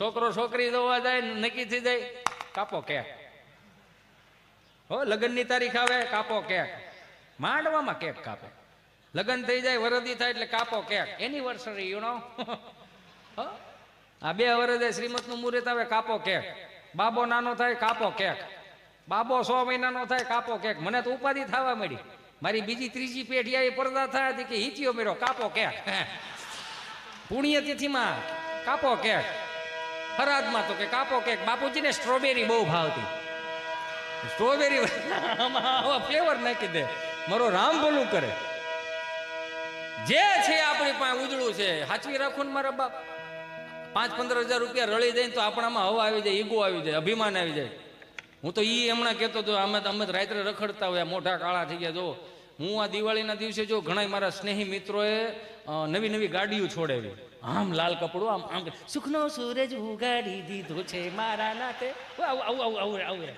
છોકરો છોકરી જોવા જાય, નક્કી થઈ જાય. કાપો કેક. હો, લગ્નની તારીખ આવે, કાપો કેક. માંડવામાં કેક કાપે. લગ્ન થઈ જાય, વરદી થાય એટલે કાપો કેક. એનિવર્સરી યુ નો આ બે વરદે શ્રીમતનું મુહૂર્ત આવે, કાપો કેક. બાબો નાનો થાય, કાપો કેક. બાબો સો મહિનાનો થાય, કાપો કેક. મને તો ઉપાધિ થવા મળી. મારી બીજી ત્રીજી પેઢી આવી પડદા થયા હતી કે હીચીઓ મેરો કાપો કેક. પુણ્ય તિથિમાં કાપો કેક. ફરાદમાં તો કે કાપો કેક બાપુજીને સ્ટ્રોબેરી બહુ ભાવતી. સ્ટ્રોબેરી આવા ફ્લેવર નાખી દે. મારો રામ ભલું કરે. જે છે આપણી પાસે ઉજળું છે, હાચવી રાખો ને મારા બાપ. પાંચ પંદર હજાર રૂપિયા રળી જાય તો આપણામાં હવા આવી જાય, ઈગો આવી જાય, અભિમાન આવી જાય. હું તો એ હમણાં કહેતો હતો અમે અમે રાત્રે રખડતા હોય મોઢા કાળા થઈ ગયા જો હું આ દિવાળીના દિવસે જો ઘણા મારા સ્નેહી મિત્રોએ નવી નવી ગાડીઓ છોડાવી. આમ લાલ કપડું, આમ આમ સુખનો સૂરજ ઉગાડી દીધો છે મારા નાતે. આવું આવું આવું આવું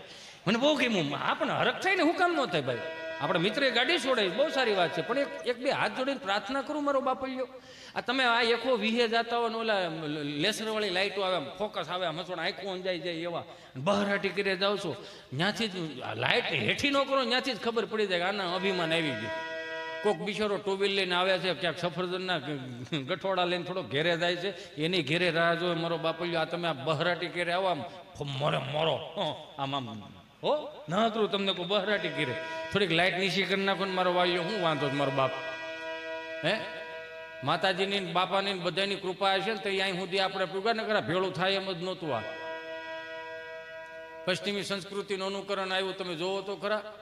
મને બહુ ગમ્યું. આપણને હરખ થાય ને હું કામ ન થાય, ભાઈ. આપણે મિત્રે ગાડી છોડાવી બહુ સારી વાત છે. પણ એક એક બે હાથ જોડીને પ્રાર્થના કરું મારો બાપલ્યો. આ તમે આ એકો વિહે જતા હોય ઓલા લેસરવાળી લાઇટો આવે, આમ ફોકસ આવે, આમ હસોડ આંખું અંજાઈ જાય એવા. બહારાટી કરી જાઓ છો. ત્યાંથી જ લાઈટ હેઠી ન કરો ત્યાંથી જ ખબર પડી જાય કે આના અભિમાન આવી ગયું. કોક બિચારો ટુ વ્હીલ લઈને આવ્યા છે, ક્યાંક સફરજનના ગઠોડા લઈને થોડો ઘેરે જાય છે. એની ઘેરે રાહ જોવે મારો બાપલ્યો, આ તમે આ બહરાટી ઘેરે આવો આમ. મોરે, મોરો. આમ આમ. હો? ના કરું તમને કોઈ બહરાટી ઘેરે. થોડીક લાઈટ નીચી કરી નાખો મારો વાયો હું વાંધો મારો બાપ. હે? માતાજીની બાપાની બધાની કૃપા હશે ને તો અહીં સુધી આપણે પૂગા કરા ભેળું થાય એમ જ નહોતું આ. પશ્ચિમી સંસ્કૃતિનું અનુકરણ આવ્યું, તમે જોવો તો ખરા.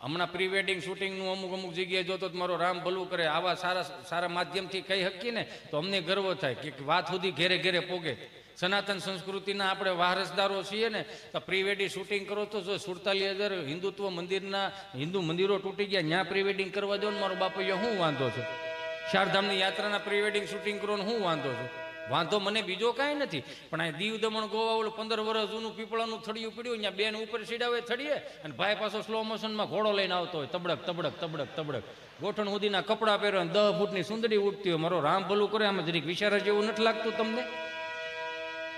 હમણાં પ્રી વેડિંગ શૂટિંગનું અમુક અમુક જગ્યાએ જોતો તો મારો રામ ભલું કરે, આવા સારા સારા માધ્યમથી કહી શકીએ ને, તો અમને ગર્વ થાય કે વાત સુધી ઘેરે ઘેરે પોગે. સનાતન સંસ્કૃતિના આપણે વારસદારો છીએ ને, તો પ્રી વેડિંગ શૂટિંગ કરો તો જો સુડતાલીસ હજાર હિન્દુત્વ મંદિરના, હિન્દુ મંદિરો તૂટી ગયા ત્યાં પ્રી વેડિંગ કરવા દો ને મારો બાપુ શું વાંધો છે? ચારધામની યાત્રાના પ્રી વેડિંગ શૂટિંગ કરો ને હું વાંધો છે? વાંધો મને બીજો કાંઈ નથી, પણ આ દીવ દમણ ગોવા ઓલું પંદર વર્ષ જૂનું પીપળાનું થડિયું પડ્યું ત્યાં બેન ઉપર સીડાવે થડીએ, અને ભાઈ પાછો સ્લો મોશનમાં ઘોડો લઈને આવતો હોય, તબડક તબડક તબડક તબડક. ગોઠણ સુધીના કપડાં પહેરો દહ ફૂટની સુંદરી ઉઠતી હોય, મારો રામ ભલું કરે, આમાં જરીક વિચાર જેવું નથી લાગતું તમને?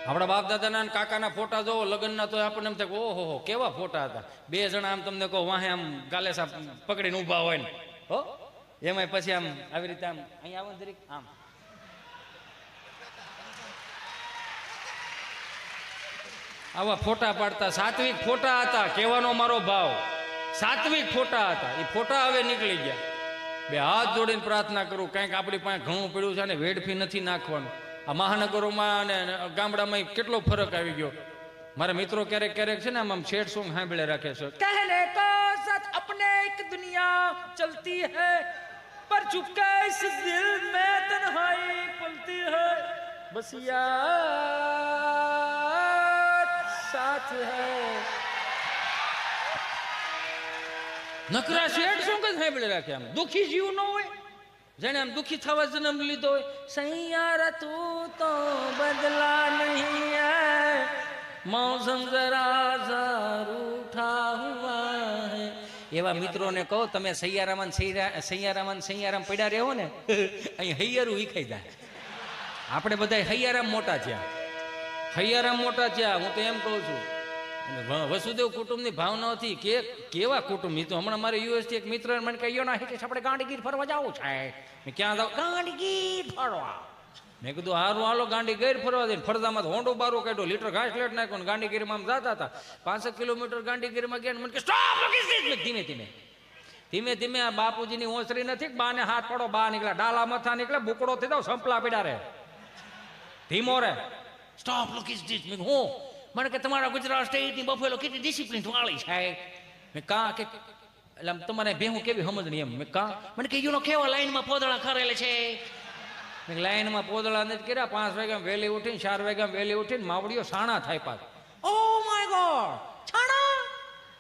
આપણા બાપ દાદાના અને કાકાના ફોટા જોવો, લગ્નના તો આપણને એમ થાય ઓહો, હો, કેવા ફોટા હતા. બે જણા આમ તમને કહો, વાહે આમ ગાલે સાપ પકડીને ઊભા હોય ને. હો? એમાંય પછી આમ આવી રીતે આમ અહીંયા આવો જરીક, આમ. આવા ફોટા પાડતા, સાત્વિક ફોટા હતા, કહેવાનો મારો ભાવ. સાત્વિક ફોટા હતા એ ફોટા હવે નીકળી ગયા. બે હાથ જોડીને પ્રાર્થના કરું, કંઈક આપણી પાસે ઘણું પડ્યું છે અને વેડફી નથી નાખવાનું. આ મહાનગરોમાં અને ગામડામાં કેટલો ફરક આવી ગયો? મારા મિત્રો ક્યારેક ક્યારેક છે ને આમ શેડ સોંગ સાંભળે રાખે છે. કહેને કો સાથ અપને એક દુનિયા ચલતી હૈ પર ચુપકા ઇસ દિલ મે તન્હાઈ પલતી હૈ. બસ યાદ સાથ હે. નકરા શેડ શું કઈ સાંભળે રાખે આમ. દુખી જીવ ન હોય જેને આમ દુઃખી થવા જન્મ લીધો હોય, સૈયારા તું તો બદલા નહીં મૌસમ જરા રૂઠા હુઆ હે. એવા મિત્રોને કહો, તમે સૈયારામાં સૈયારામાં સૈયારામ પડ્યા રહો ને, અહીં હૈયરું વિખાઈ જાય. આપણે બધા હૈયારામ મોટા થયા. હૈયારામ મોટા થયા, હું તો એમ કહું છું વસુદેવ કુટુંબની ભાવનાથી કે કેવા કુટુંબ? તો હમણાં મારે યુએસથી એક મિત્ર મને કહ્યું ના હિતેશ આપણે ગાંડીગીર ફરવા જવું છે. મેં ક્યાં જાવ ગાંડીગીર ફરવા. મેં કીધું, હારું, હાલો ગાંડી ગેર ફરવા દે. ફરદામાં હોંડો બારો કાઢ્યો, લીટર ઘાસ લેટ નાખ્યો ને ગાંડીગીરમાં આમ જતા હતા. પાંસઠ કિલોમીટર ગાંડીગીરમાં ગયા ને મને સ્ટોપ ધીમે ધીમે. ધીમે ધીમે આ બાપુજીની ઓસરી નથી બાને હાથ પડો, બા નીકળ્યા. ડાલા મથા નીકળે બુકડો થઈ જાવ, સંપલા પીડા રે ધીમો રે સ્ટોપ લુક ઇઝ મેં હું મને કે તમારા ગુજરાત સ્ટેટની બફેલો કેટલી ડિસિપ્લિન વાળી છે? મેં કા કે એટલે તમારે ભેહું કેવી સમજણી એમ? મેં કા મને કે યુનો કેવા લાઈનમાં પોદળા કરેલે છે? લાઈનમાં પોદળા નથી કર્યા. પાંચ વાગ્યા વહેલી ઉઠીને, ચાર વાગ્યા વહેલી ઉઠીને માવડીઓ સાણા થાય પાછ. Oh my god! છાણા?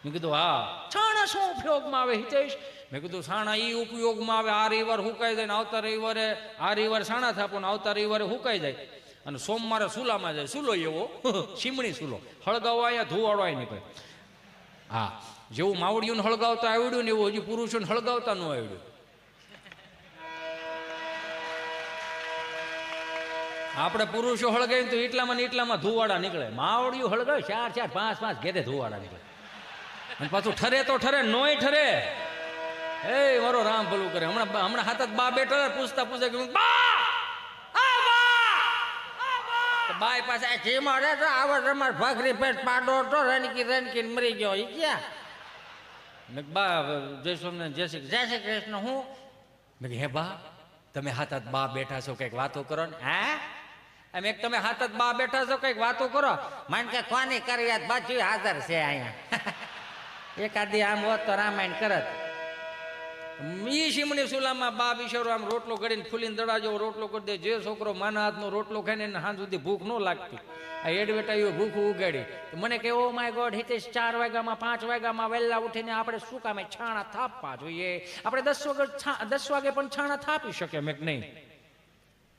મેં કીધું, હા. છાણા શું ઉપયોગમાં આવે? હિતેશ? મેં કીધું સાણા એ ઉપયોગમાં આવે. આ રવિવાર હુકાઈ જાય ને આવતા રવિવારે આ રવિવાર સાણા થાપો ને આવતા રવિવારે હુકાઈ જાય. અને સોમવારે સુલામાં જાય. સુલો એવો. સીમણી સુલો. હળગાવવા અહીંયા આય આવી નીકળે. હા, જેવું માવડિયું હળગાવતા આવડ્યું ને એવું હજી પુરુષોને હળગાવતા ન આવડ્યું. આપણે પુરુષો હળગાવીએ ને તો એટલામાં ને એટલામાં ધુવાડા નીકળે. માવડિયું હળગાવે, ચાર ચાર, પાંચ પાંચ, ઘેરે ધુવાડા નીકળે. અને પાછું ઠરે તો ઠરે, નોય ઠરે. એ મારો રામ ભલું કરે. હમણાં હમણાં હાથ બા બેઠા પૂછતા પૂછતા કે બા આ બા! આ બા! તો બાય પાસે આ મારે તો આવો તમારે ભાખરી પેટ પાડો તો રણકી રણકી મરી ગયો. ઈ ક્યાં? મેં બા જય સ્વામિનારાયણ જય શ્રી જય શ્રી કૃષ્ણ. હું? મેં હે બા તમે હાથ હાથ બા બેઠા છો કંઈક વાતો કરો ને. હે? એમ એક તમે હાથ હાથ બા બેઠા છો કંઈક વાતો કરો. માન કે કોની કરવી બાજુ હાજર છે અહીંયા? એકાદી આમ હોત તો રામાયણ કરત. ઈ શિમણી સુલામાં બા બિશોરો આમ રોટલો કરીને ફૂલીને દડા જેવો રોટલો કરી દે. જે છોકરો માના હાથનો રોટલો ખાઈને એને હાંજ સુધી ભૂખ ન લાગતી. આ એડવેટાઈઓ ભૂખ ઉગાડી. મને કે, ઓ માય ગોડ, હિતેશ ચાર વાગ્યામાં, પાંચ વાગ્યામાં વહેલા ઉઠીને આપણે શું કામે? છાણા થાપવા જોઈએ. આપણે દસ વાગે દસ વાગે પણ છાણા થાપી શકીએ. મેં નહીં.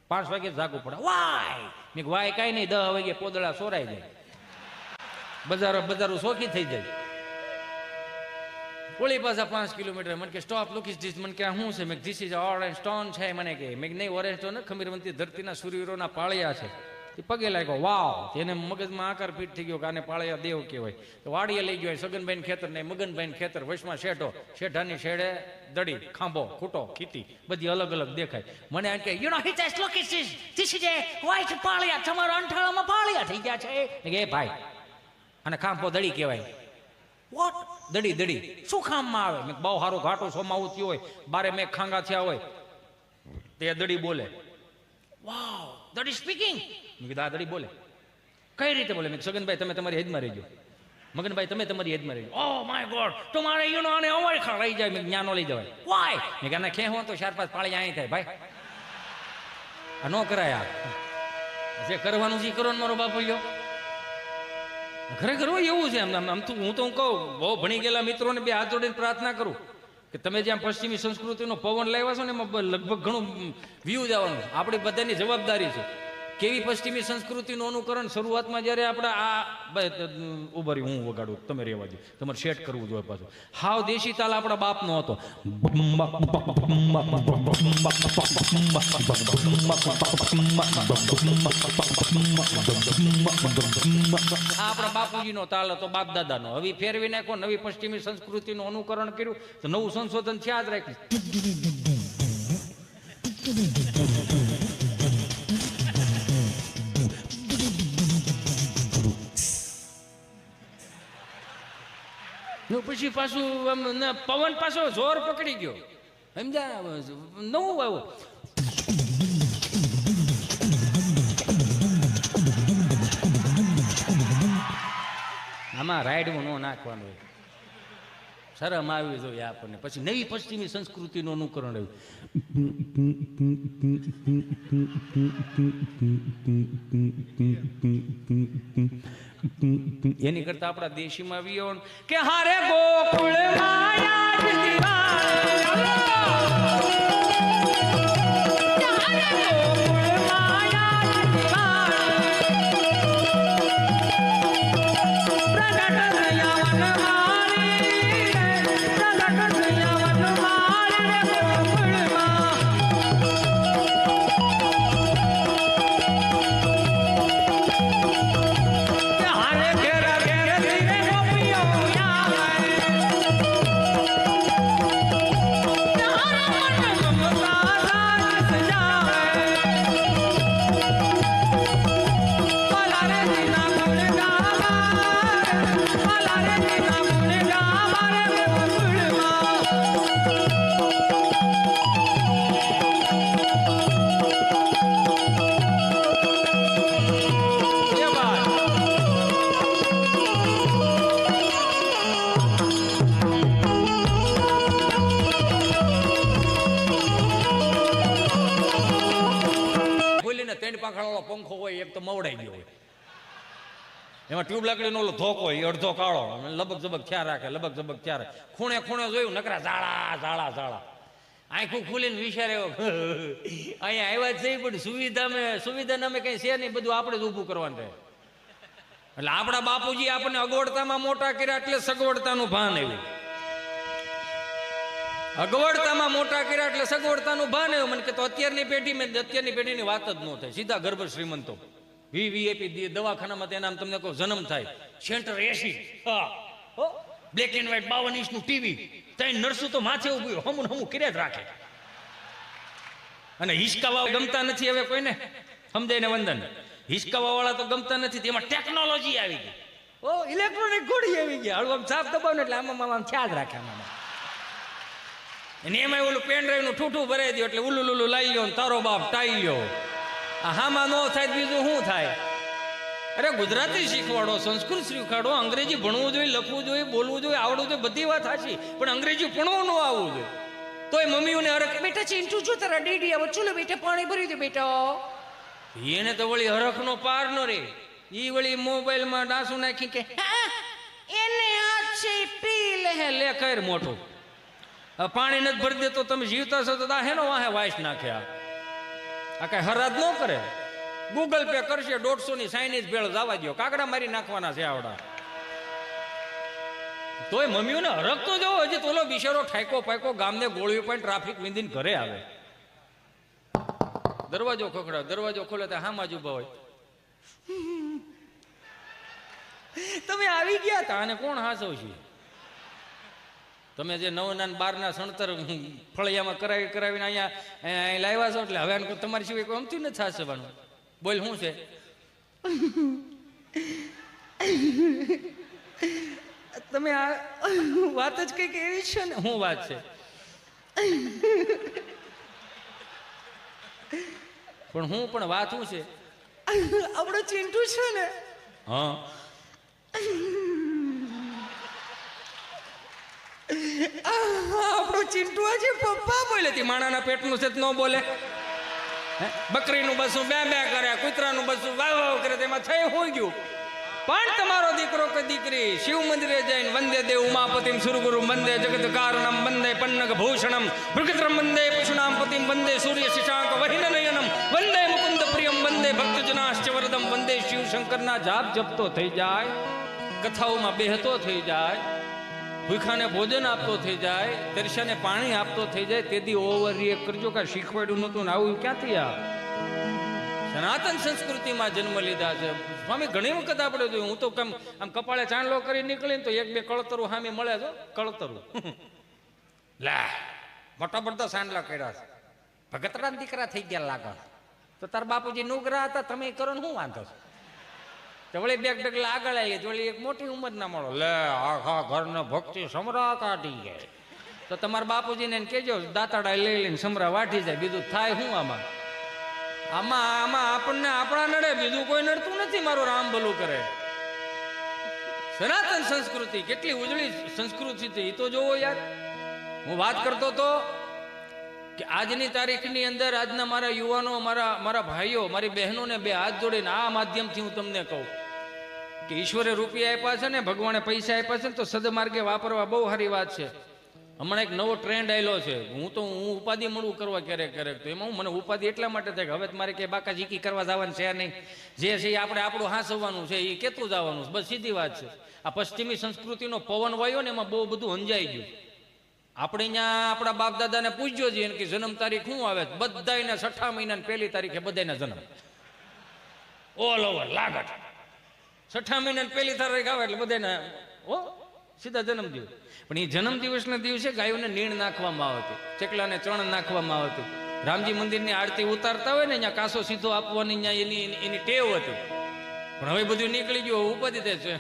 પાંચ વાગે જાગવું પડે. વાય મેં વાય કાંઈ નહીં દસ વાગે પોદળા સોરાઈ જાય. બજારો બજારો સોખી થઈ જાય. ઓલી પાછા પાંચ કિલોમીટર. મને કે સ્ટોપ લુકીસ ધીસ મને કે શું છે? મેં ધીસ ઇઝ ઓરેન્જ સ્ટોન છે. મને કે, મેં નહીં ઓરેન્જ સ્ટોન ખમીરવંતી ધરતીના સૂર્યવીરોના પાળિયા છે. તે પગે લાગ્યો વાવ એને મગજમાં આકાર ફીટ થઈ ગયો કે આને પાળિયા દેવ કહેવાય. તો વાડીએ લઈ ગયો સગનભાઈ ખેતર ને મગનભાઈ ખેતર, વશમાં શેઠો શેઠાની શેડે દડી, ખાંભો, ખૂટો ખીતી બધી અલગ અલગ દેખાય. મને આ કે you know Hitesh look is this is a white પાળિયા, તમારા અંઠાળામાં પાળિયા થઈ ગયા છે. એ ભાઈ અને ખાંભો દડી કહેવાય. વોટ દડી દડી. શું કામમાં આવે? મેં બહુ સારું ઘાટું સોમાવું થયું હોય બારે મેં ખાંગા થયા હોય. તે દડી બોલે વાવ દડી સ્પીકિંગ મેં કીધું આ દડી બોલે. કઈ રીતે બોલે? મેં સગનભાઈ તમે તમારી હેદમાં રહેજો. મગનભાઈ તમે તમારી હેદમાં રહેજો. ઓ માય ગોડ તમારે યુ નો આને અવાય ખા લઈ જાય. મેં જ્ઞાનો લઈ જવાય. વાય મેં કીધું, ખે ખેહો તો ચાર પાંચ પાળી અહીં થાય ભાઈ. આ ન કરાય આ. જે કરવાનું છે કરો મારો બાપુ યો ખરેખર હોય એવું છે એમ. આમ તો હું તો હું કહું, બહુ ભણી ગયેલા મિત્રોને બે હાથ જોડીને પ્રાર્થના કરું કે તમે જ્યાં પશ્ચિમી સંસ્કૃતિનો પવન લાવ્યા છો ને એમાં લગભગ ઘણું વ્યૂ જવાનું આપણી બધાની જવાબદારી છે. કેવી પશ્ચિમી સંસ્કૃતિનું અનુકરણ શરૂઆતમાં જ્યારે આપણે આ ઉભરી હું વગાડું, તમે રહેવા દો તમારે સેટ કરવું જોઈએ પાછું. હાવ દેશી તાલ આપણા બાપનો હતો. આપણા બાપુજીનો તાલ હતો બાપ દાદાનો હવે ફેરવી નાખો નવી પશ્ચિમી સંસ્કૃતિનું અનુકરણ કર્યું, તો નવું સંશોધન છે જ રાખ્યું. ને પછી પાછું આમ પવન પાછો જોર પકડી ગયો. સમજ્યા? નવું આવ્યું. આમાં રાયડવું ન નાખવાનું હોય. શરમ આવી જોઈએ આપણને. પછી નવી પશ્ચિમી સંસ્કૃતિનું અનુકરણ આવ્યું એની કરતા આપણા દેશીમાં આવ્યો કે હારે ગોકુળ એમાં ટ્યુબ લાકડીનો ઓલો ધોકો એ અડધો કાળો. લબક ઝબક થયા રાખે, લબક ઝબક થયા રાખે. ખૂણે ખૂણે જોયું, નકરા ઝાડા ઝાડા ઝાડા. આંખું ખુલીને વિચાર એવો અહીંયા આવ્યા જ છે પણ સુવિધા સુવિધા નામે કઈ છે નહીં, બધું આપણે જ ઊભું કરવાનું રહે એટલે આપણા બાપુજી આપણને અગવડતામાં મોટા કર્યા એટલે સગવડતાનું ભાન આવ્યું. અગવડતામાં મોટા કર્યા એટલે સગવડતાનું ભાન આવ્યું. મને કે તો અત્યારની પેઢી, મેં અત્યારની પેઢીની વાત જ ન થાય. સીધા ગર્ભ શ્રીમંતો. વીવીએપી દવાખાનામાં તેના તમને કહો, જન્મ થાય. Centre AC black and white બાવન ઇંચનું ટીવી ત્યાં નરસુ તો માથે ઊભી હમું હમું કર્યા જ રાખે. અને હિસકાવા ગમતા નથી હવે કોઈને? સમજાય ને વંદન? હિસકાવા વાળા તો ગમતા નથી, તેમાં ટેકનોલોજી આવી ગઈ. ઓ ઇલેક્ટ્રોનિક ઘોડી આવી ગઈ હળવું આમ સાફ દબાવ એટલે આમાં આમ ખ્યાલ રાખે આમાં અને એમાં ઓલું પેન ડ્રાઈવનું ઠૂઠું ભરાઈ દો એટલે ઉલ્લુ લુલું લાઈ લ્યો તારો બાપ ટાઈ લ્યો. આ ન થાય બીજું શું થાય? અરે ગુજરાતી શીખવાડો સંસ્કૃત શીખવાડો અંગ્રેજી ભણવું જોઈએ લખવું જોઈએ બોલવું જોઈએ આવડવું જોઈએ બધી વાત સાચી. પણ અંગ્રેજી ભણવું ન આવવું જોઈએ. તોય મમ્મીઓને હરખ બેટા ચીંટું છું તારા ડેડી આવો ચૂલો બેટા પાણી ભરી દે બેટા. એને તો વળી હરખનો પાર ન રે ઈ વળી મોબાઈલમાં ડાસુ નાખી કે હા, એને આ છે પી લે હે લે કર મોટો પાણી નથી ભરી દેતો તમે જીવતા છો તો દા હેનો વાહે વાઈસ નાખ્યા. આ કઈ હરાજ ન કરે. ગૂગલ પે કરશે દોઢસો ની સાઈનીજ ભેળ જવા દો કાગડા મારી નાખવાના છે આવડા. તોય મમ્મીઓને હરકતો જવો હજી તોલો બિચારો ઠાયકો પાયકો ગામને ગોળવી પણ ટ્રાફિક વિંધીને ઘરે આવે. દરવાજો ખોખડા દરવાજો ખોલે તો હામાં જ ઊભા હોય. તમે આવી ગયા હતા અને કોણ હાસવ છે તમે જે નવના ને બારના સણતર ફળિયામાં કરાવી કરાવીને અહીંયા અહીં લાવ્યા છો એટલે હવે તમારી સિવાય કોઈ અમથી નથી હાસવાનું બોલ શું છે? તમે આ વાત જ કંઈક એવી છે ને? હું વાત છે? પણ હું પણ વાત શું છે? આપણો ચિંટુ છે ને? હા. આપણો ચિંટુ આજે પપ્પા બોલે તે, માણાના પેટનું છે ન બોલે? બકરીનું બસું બે બે કરે, કૂતરાનું બસું વાવ વાવ કરે તેમાં થઈ હોઈ ગયું પણ તમારો દીકરો કે દીકરી, શિવ મંદિરે જઈને વંદે દેવ ઉમાપતિમ સુરગુરુ વંદે જગત કારણમ વંદે પન્નગ ભૂષણમ ભૃગત્રમ વંદે પશુનામ પતિમ વંદે સૂર્ય શિશાંક વહિન નયનમ, વંદે મુકુંદ પ્રિયમ, વંદે ભક્તજનાશ્ચ વરદમ, વંદે શિવ શંકરના જાપ જપતો થઈ જાય, કથાઓમાં બેહતો થઈ જાય ભૂખાને ભોજન આપતો થઈ જાય દર્શને પાણી આપતો થઈ જાય, તેથી ઓવર રિએક્ટ કરજો કે શીખવાડ્યું નતું ને આવું ક્યાંથી આ સનાતન સંસ્કૃતિમાં જન્મ લીધા છે. સ્વામી, ઘણી વખત આપણે જોયું, હું તો કેમ આમ કપાળે ચાંદલો કરી નીકળીને તો એક બે કળતરું સામે મળે છો, કળતરું. લે, મોટા મોટા સાંડલા કર્યા છે. ભગતરા દીકરા થઈ ગયા લાગે તો તાર બાપુજી નુગરા હતા, તમે કરો ને શું વાંધો છે? તો વળી બે ડગલા આગળ આવી તો વળી એક મોટી ઉંમર ના મળો લે આખા ઘરને ભક્તિ સમરા કાઢી જાય. તો તમારા બાપુજીને કેજો કહેજો દાતાડા લઈ લઈને સમરા વાટી જાય. બીજું થાય શું આમાં? આમાં આમાં આપણને આપણા નડે બીજું કોઈ નડતું નથી મારું રામ ભલું કરે. સનાતન સંસ્કૃતિ કેટલી ઉજળી સંસ્કૃતિ છે એ તો જોવો યાર. હું વાત કરતો તો કે આજની તારીખની અંદર આજના મારા યુવાનો મારા મારા ભાઈઓ મારી બહેનોને બે હાથ જોડીને આ માધ્યમથી હું તમને કહું. કે ઈશ્વરે રૂપિયા આપ્યા છે ને ભગવાને પૈસા આપ્યા છે ને તો સદમાર્ગે વાપરવા બહુ સારી વાત છે. હમણાં એક નવો ટ્રેન્ડ આવેલો છે. હું તો હું ઉપાધિ મળવું કરવા ક્યારેક ક્યારેક તો એમાં હું મને ઉપાધિ એટલા માટે થાય કે હવે મારે કે બાકા જીકી કરવા જવાનું છે નહીં. જે છે એ આપણે આપણું હાંસવાનું છે, એ કેતું જવાનું છે. બસ સીધી વાત છે. આ પશ્ચિમી સંસ્કૃતિનો પવન વાયો ને એમાં બહુ બધું અંજાઈ ગયું. આપણે અહીંયા આપણા બાપ દાદાને પૂછ્યો છે કે જન્મ તારીખ શું આવે? બધાને છઠ્ઠા મહિનાની પહેલી તારીખે બધાને જન્મ. ઓલ ઓવર લાગટ છઠ્ઠા મહિનાની પહેલી તારીખ આવે એટલે બધાને ઓ સીધા જન્મ દિવસ. પણ એ જન્મ દિવસના દિવસે ગાયોને નીણ નાખવામાં આવતી, ચકલાને ચણ નાખવામાં આવતું. રામજી મંદિરની આરતી ઉતારતા હોય ને અહીંયા કાસો સીધો આપવાની અહીંયા એની એની ટેવ હતી. પણ હવે બધું નીકળી ગયું ઉપાધિ છે.